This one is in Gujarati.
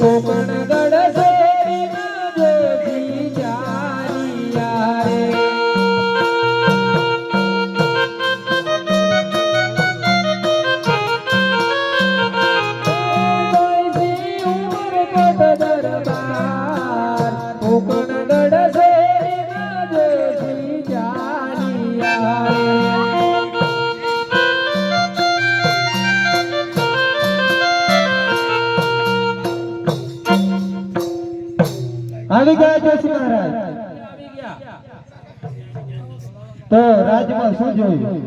કોકણ આવી ગયા જોશી મહારાજ. તો રાજમાં શું જોયું?